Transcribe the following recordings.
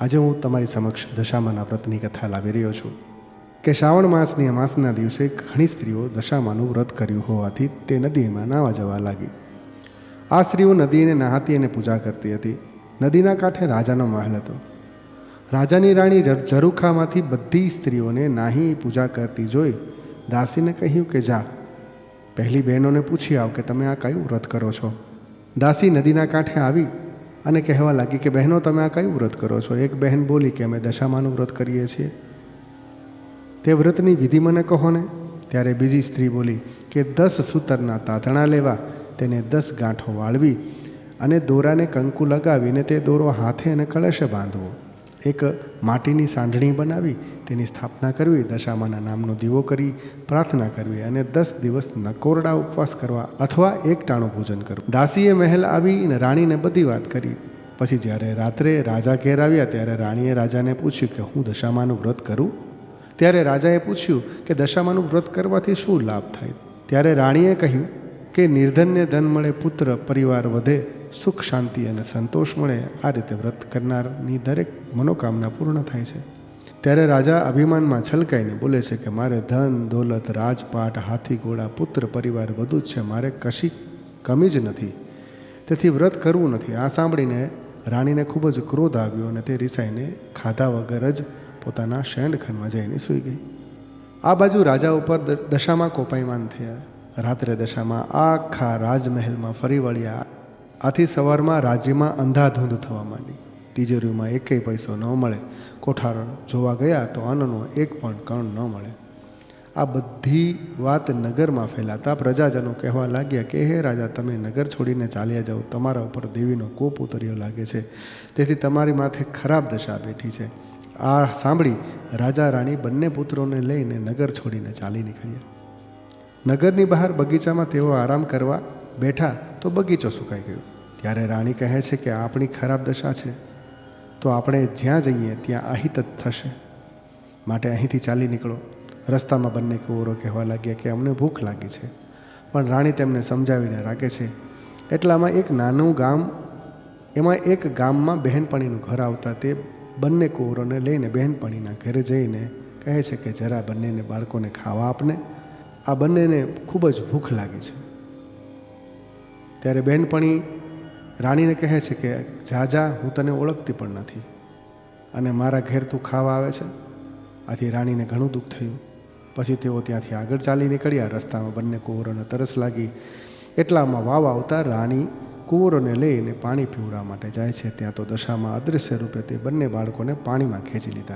આજે હું તમારી સમક્ષ દશામાના વ્રતની કથા લાવી રહ્યો છું કે શ્રાવણ માસની અમાસના દિવસે ઘણી સ્ત્રીઓ દશામાનું વ્રત કર્યું હોવાથી તે નદીમાં નાવા જવા લાગી. આ સ્ત્રીઓ નદીને નહાતી અને પૂજા કરતી હતી. નદીના કાંઠે રાજાનો મહેલ હતો. રાજાની રાણી જરૂખામાંથી બધી સ્ત્રીઓને નાહી પૂજા કરતી જોઈ દાસીને કહ્યું કે જા, પહેલી બહેનોને પૂછી આવ કે તમે આ કયું વ્રત કરો છો? દાસી નદીના કાંઠે આવી અને કહેવા લાગી કે બહેનો, તમે આ કયું વ્રત કરો છો? એક બહેન બોલી કે અમે દશામાનું વ્રત કરીએ છીએ. તે વ્રતની વિધિ મને કહો ને? ત્યારે બીજી સ્ત્રી બોલી કે દસ સૂતરના તાતણા લેવા, તેને દસ ગાંઠો વાળવી અને દોરાને કંકુ લગાવીને તે દોરો હાથે અને કળશે બાંધવો. એક માટીની સાંઢણી બનાવી, તેની સ્થાપના કરવી, દશામાના નામનો દીવો કરી, પ્રાર્થના કરવી અને દસ દિવસ નકોરડા ઉપવાસ કરવા અથવા એક ટાણું ભોજન કરવું. દાસીએ મહેલ આવી અને રાણીને બધી વાત કરી. પછી જ્યારે રાત્રે રાજા ઘેર આવ્યા, ત્યારે રાણીએ રાજાને પૂછ્યું કે, હું દશામાનું વ્રત કરું? ત્યારે રાજાએ પૂછ્યું કે, દશામાનું વ્રત કરવાથી શું લાભ થાય? ત્યારે રાણીએ કહ્યું કે નિર્ધનને ધન મળે, પુત્ર, પરિવાર વધે સુખ, શાંતિ અને સંતોષ મળે આ રીતે વ્રત કરનારની દરેક મનોકામના પૂર્ણ થાય છે. ત્યારે રાજા અભિમાનમાં છલકાઈને બોલે છે કે, મારે ધન, દોલત, રાજપાટ, હાથી, ઘોડા, પુત્ર, પરિવાર બધું જ છે. મારે કશી કમી જ નથી. તેથી વ્રત કરવું નથી. આ સાંભળીને રાણીને ખૂબ જ ક્રોધ આવ્યો અને તે રિસાઈને ખાધા વગર જ પોતાના શયનખંડમાં જઈને સૂઈ ગઈ. આ બાજુ રાજા ઉપર દશામાં કોપાયમાન થયા. રાત્રે દશામાં આખા રાજમહેલમાં ફરી વળ્યા. આથી સવારમાં રાજ્યમાં અંધાધૂંધ થવા માંડી. તિજોરીમાં એકેય પૈસો ન મળે. કોઠાર જોવા ગયા તો અન્નનો એક પણ કણ ન મળે. આ બધી વાત નગરમાં ફેલાતા પ્રજાજનો કહેવા લાગ્યા કે, હે રાજા, તમે નગર છોડીને ચાલ્યા જાઓ. તમારા ઉપર દેવીનો કોપ ઉતર્યો લાગે છે. તેથી તમારી માથે ખરાબ દશા બેઠી છે. આ સાંભળી રાજા રાણી બંને પુત્રોને લઈને નગર છોડીને ચાલી નીકળ્યા. નગરની બહાર બગીચામાં તેઓ આરામ કરવા બેઠા તો બગીચો સુકાઈ ગયો. ત્યારે રાણી કહે છે કે આપણી ખરાબ દશા છે, તો આપણે જ્યાં જઈએ ત્યાં અહિત જ થશે. માટે અહીંથી ચાલી નીકળો. રસ્તામાં બંને કુંવરો કહેવા લાગ્યા કે અમને ભૂખ લાગી છે. પણ રાણી તેમને સમજાવીને રાખે છે, એટલામાં એક નાનું ગામ, એમાં એક ગામમાં બહેનપણીનું ઘર આવતા તે બંને કુંવરોને લઈને બહેનપણીના ઘરે જઈને કહે છે કે, જરા બંનેને બાળકોને ખાવા આપને. આ બંનેને ખૂબ જ ભૂખ લાગી છે. ત્યારે બહેનપણી રાણીને કહે છે કે, જા જા, હું તને ઓળખતી પણ નથી. અને મારા ઘેર તું ખાવા આવે છે? આથી રાણીને ઘણું દુઃખ થયું. પછી તેઓ ત્યાંથી આગળ ચાલી નીકળ્યા. રસ્તામાં બંને કુંવરોને તરસ લાગી. એટલામાં વાવ આવતા રાણી કુંવરોને લઈને પાણી પીવડાવવા માટે જાય છે. ત્યાં તો દશામાં અદૃશ્ય રૂપે તે બંને બાળકોને પાણીમાં ખેંચી લીધા.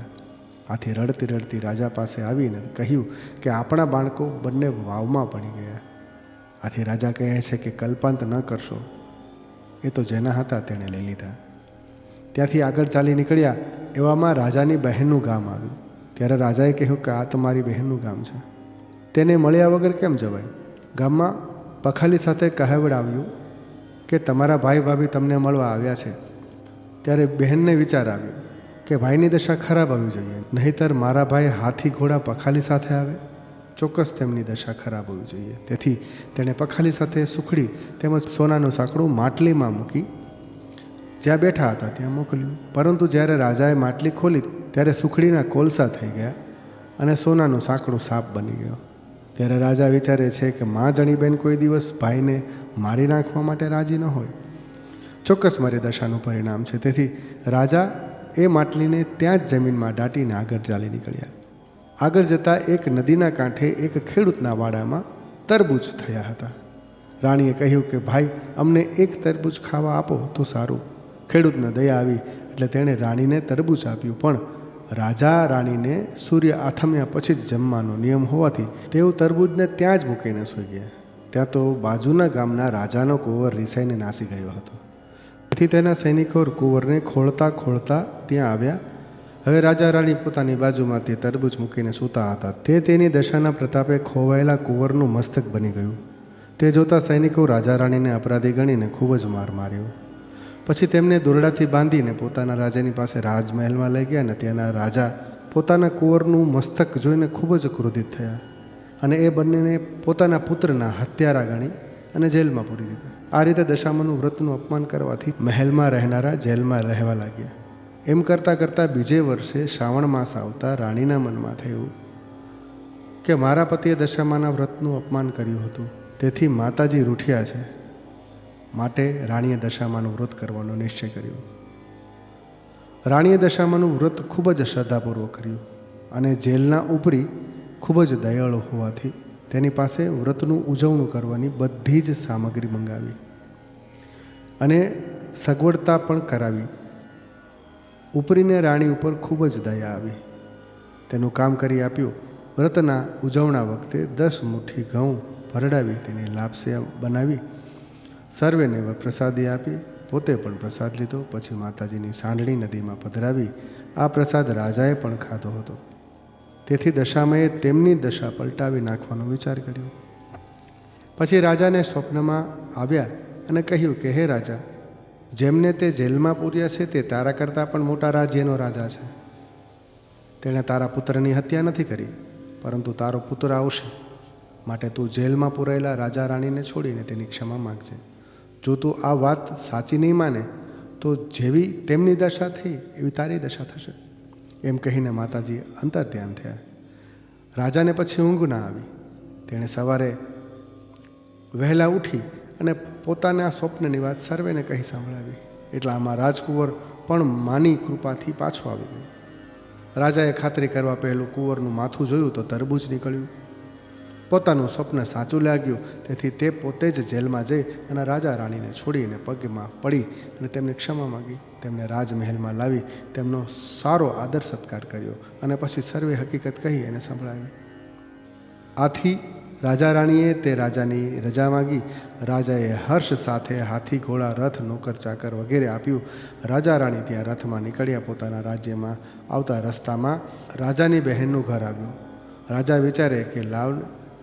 આથી રડતી રડતી રાજા પાસે આવીને કહ્યું કે, આપણા બાળકો બંને વાવમાં પડી ગયા. આથી રાજા કહે છે કે, કલ્પાંત ન કરશો. એ તો જેના હતા તેણે લઈ લીધા. ત્યાંથી આગળ ચાલી નીકળ્યા એવામાં રાજાની બહેનનું ગામ આવ્યું. ત્યારે રાજાએ કહ્યું કે આ તમારી બહેનનું ગામ છે. તેને મળ્યા વગર કેમ જવાય? ગામમાં પખાલી સાથે કહેવડાવ્યું કે તમારા ભાઈ ભાભી તમને મળવા આવ્યા છે. ત્યારે બહેનને વિચાર આવ્યો કે ભાઈની દશા ખરાબ આવવી જોઈએ, નહીતર મારા ભાઈ હાથી ઘોડા પખાલી સાથે આવે? ચોક્કસ તેમની દશા ખરાબ હોવી જોઈએ. તેથી તેણે પખાલી સાથે સુખડી તેમજ સોનાનું સાંકડું માટલીમાં મૂકી જ્યાં બેઠા હતા ત્યાં મોકલ્યું. પરંતુ જ્યારે રાજાએ માટલી ખોલી ત્યારે સુખડીના કોલસા થઈ ગયા અને સોનાનું સાંકડું સાપ બની ગયો. ત્યારે રાજા વિચારે છે કે મા જણીબેન કોઈ દિવસ ભાઈને મારી નાખવા માટે રાજી ન હોય. ચોક્કસ મારી દશાનું પરિણામ છે. તેથી રાજા એ માટલીને ત્યાં જ જમીનમાં દાટીને આગળ ચાલી નીકળ્યા. આગળ જતાં એક નદીના કાંઠે એક ખેડૂતના વાડામાં તરબૂચ થયા હતા. રાણીએ કહ્યું કે, ભાઈ, અમને એક તરબૂચ ખાવા આપો તો સારું. ખેડૂતને દયા આવી એટલે તેણે રાણીને તરબૂચ આપ્યું. પણ રાજા રાણીને સૂર્ય આથમ્યા પછી જ જમવાનો નિયમ હોવાથી તેઓ તરબૂચને ત્યાં જ મૂકીને સૂઈ ગયા. ત્યાં તો બાજુના ગામના રાજાનો કુંવર રિસાઈને નાસી ગયો હતો. તેથી તેના સૈનિકો કુંવરને ખોળતા ખોળતા ત્યાં આવ્યા હવે રાજા રાણી પોતાની બાજુમાં તે તરબૂચ મૂકીને સૂતા હતા. તે તેની દશાના પ્રતાપે ખોવાયેલા કુંવરનું મસ્તક બની ગયું. તે જોતા સૈનિકો રાજા રાણીને અપરાધી ગણીને ખૂબ જ માર માર્યો. પછી તેમને દોરડાથી બાંધીને પોતાના રાજાની પાસે રાજમહેલમાં લઈ ગયા અને ત્યાંના રાજા પોતાના કુંવરનું મસ્તક જોઈને ખૂબ જ ક્રોધિત થયા અને એ બંનેને પોતાના પુત્રના હત્યારા ગણી અને જેલમાં પૂરી દીધા. આ રીતે દશામાનું વ્રતનું અપમાન કરવાથી મહેલમાં રહેનારા જેલમાં રહેવા લાગ્યા. એમ કરતાં કરતાં બીજે વર્ષે શ્રાવણ માસ આવતા રાણીના મનમાં થયું કે મારા પતિએ દશામાના વ્રતનું અપમાન કર્યું હતું. તેથી માતાજી રૂઠ્યા છે. માટે રાણીએ દશામાનું વ્રત કરવાનો નિશ્ચય કર્યો. રાણીએ દશામાનું વ્રત ખૂબ જ શ્રદ્ધાપૂર્વક કર્યું અને જેલના ઉપરી ખૂબ જ દયાળુ હોવાથી તેની પાસે વ્રતનું ઉજવણું કરવાની બધી જ સામગ્રી મંગાવી અને સગવડતા પણ કરાવી. ઉપરીને રાણી ઉપર ખૂબ જ દયા આવી. તેનું કામ કરી આપ્યું. વ્રતના ઉજવણા વખતે દસ મુઠ્ઠી ઘઉં ભરડાવી તેની લાપસ્ય બનાવી. સર્વેને પ્રસાદી આપી. પોતે પણ પ્રસાદ લીધો. પછી માતાજીની સાંડણી નદીમાં પધરાવી. આ પ્રસાદ રાજાએ પણ ખાધો હતો. તેથી દશામયે તેમની દશા પલટાવી નાખવાનો વિચાર કર્યો. પછી રાજાને સ્વપ્નમાં આવ્યા અને કહ્યું કે, હે રાજા જેમને તે જેલમાં પૂર્યા છે, તે તારા કરતાં પણ મોટા રાજ્યનો રાજા છે. તેણે તારા પુત્રની હત્યા નથી કરી, પરંતુ તારો પુત્ર આવશે. માટે તું જેલમાં પૂરાયેલા રાજા રાણીને છોડીને તેની ક્ષમા માગજે. જો તું આ વાત સાચી નહીં માને, તો જેવી તેમની દશા થઈ, એવી તારી દશા થશે. એમ કહીને માતાજી અંતર ધ્યાન થયા. રાજાને પછી ઊંઘ ના આવી. તેણે સવારે વહેલા ઉઠી અને પોતાના સ્વપ્નની વાત સર્વેને કહી સાંભળાવી. આમાં રાજકુંવર પણ માની કૃપાથી પાછો આવી ગયો. રાજાએ ખાતરી કરવા પહેલું કુંવરનું માથું જોયું તો તરબૂજ નીકળ્યું. પોતાનું સ્વપ્ન સાચું લાગ્યું, તેથી તે પોતે જ જેલમાં જઈ અને રાજા રાણીને છોડીને પગમાં પડી અને તેમને ક્ષમા માગી. તેમને રાજમહેલમાં લાવી તેમનો સારો આદર સત્કાર કર્યો અને પછી સર્વે હકીકત કહી એને સંભળાવી. આથી રાજા રાણીએ તે રાજાની રજા માગી. રાજાએ હર્ષ સાથે હાથી, ઘોડા, રથ, નોકર, ચાકર વગેરે આપ્યું. રાજા રાણી ત્યાં રથમાં નીકળ્યા. પોતાના રાજ્યમાં આવતા રસ્તામાં રાજાની બહેનનું ઘર આવ્યું. રાજા વિચારે કે, લાવ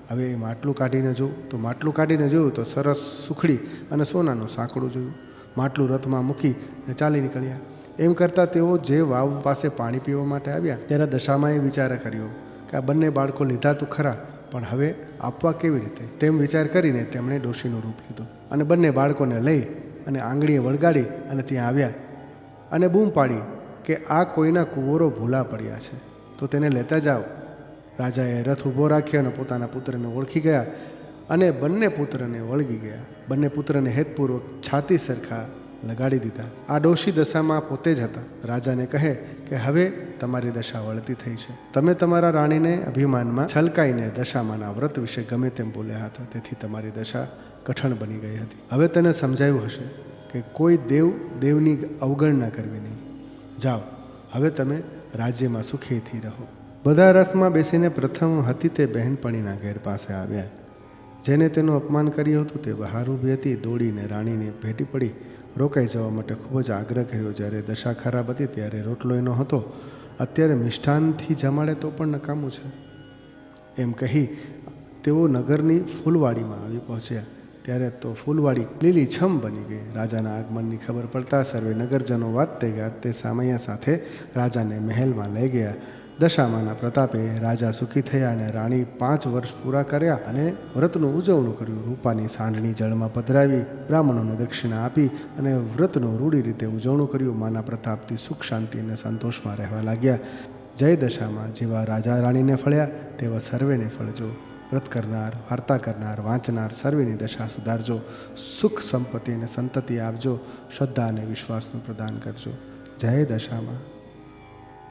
હવે એ માટલું કાઢીને જોઉં તો માટલું કાઢીને જોયું તો સરસ સુખડી અને સોનાનું સાંકડું જોયું. માટલું રથમાં મૂકી ચાલી નીકળ્યા. એમ કરતાં તેઓ જે વાવ પાસે પાણી પીવા માટે આવ્યા ત્યારે દશામાં એ વિચાર કર્યો કે, આ બંને બાળકો લીધા તો ખરા પણ હવે આપવા કેવી રીતે? તેમ વિચાર કરીને તેમણે ડોશીનું રૂપ લીધું અને બંને બાળકોને લઈ અને આંગળીએ વળગાડી અને ત્યાં આવ્યા અને બૂમ પાડી કે આ કોઈના કુંવરો ભૂલા પડ્યા છે. તો તેને લેતા જાઓ. રાજાએ રથ ઊભો રાખ્યો અને પોતાના પુત્રને ઓળખી ગયા અને બંને પુત્રને વળગી ગયા. બંને પુત્રને હેતપૂર્વક છાતી સરખા લગાડી દીધા. આ ડોશી દશામાં પોતે જ હતા. રાજાને કહે કે હવે તમારી દશા વળતી થઈ છે. તમે તમારા રાણીને અભિમાનમાં છલકાઈને દશામાના વ્રત વિશે ગમે તેમ બોલ્યા હતા. તેથી તમારી દશા કઠણ બની ગઈ હતી. હવે તને સમજાયું હશે કે કોઈ દેવ દેવની અવગણના કરવી નહીં. જાઓ, હવે તમે રાજ્યમાં સુખેથી રહો. બધા રથમાં બેસીને પ્રથમ હતી તે બહેનપણીના ઘેર પાસે આવ્યા. જેને તેનું અપમાન કર્યું હતું તે બહાર ઊભી હતી, દોડીને રાણીને ભેટી પડી. રોકાઈ જવા માટે ખૂબ જ આગ્રહ કર્યો. જ્યારે દશા ખરાબ હતી ત્યારે રોટલો એનો હતો અત્યારે મિષ્ઠાનથી જમાડે તો પણ નકામું છે. એમ કહી તેઓ નગરની ફૂલવાડીમાં આવી પહોંચ્યા. ત્યારે તો ફૂલવાડી લીલીછમ બની ગઈ. રાજાના આગમનની ખબર પડતા સર્વે નગરજનો વાતતે ગયા. તે સામૈયા સાથે રાજાને મહેલમાં લઈ ગયા. દશામાના પ્રતાપે રાજા સુખી થયા અને રાણી પાંચ વર્ષ પૂરા કર્યા અને વ્રતનું ઉજવણું કર્યું. રૂપાની સાંડણી જળમાં પધરાવી, બ્રાહ્મણોને દક્ષિણા આપી અને વ્રતનું રૂઢી રીતે ઉજવણું કર્યું. માના પ્રતાપથી સુખ, શાંતિ અને સંતોષમાં રહેવા લાગ્યા. જય દશામાં જેવા રાજા રાણીને ફળ્યા, તેવા સર્વેને ફળજો. વ્રત કરનાર, વાર્તા કરનાર, વાંચનાર સર્વેની દશા સુધારજો. સુખ, સંપત્તિ અને સંતતિ આપજો. શ્રદ્ધા અને વિશ્વાસનું પ્રદાન કરજો. જય દશામાં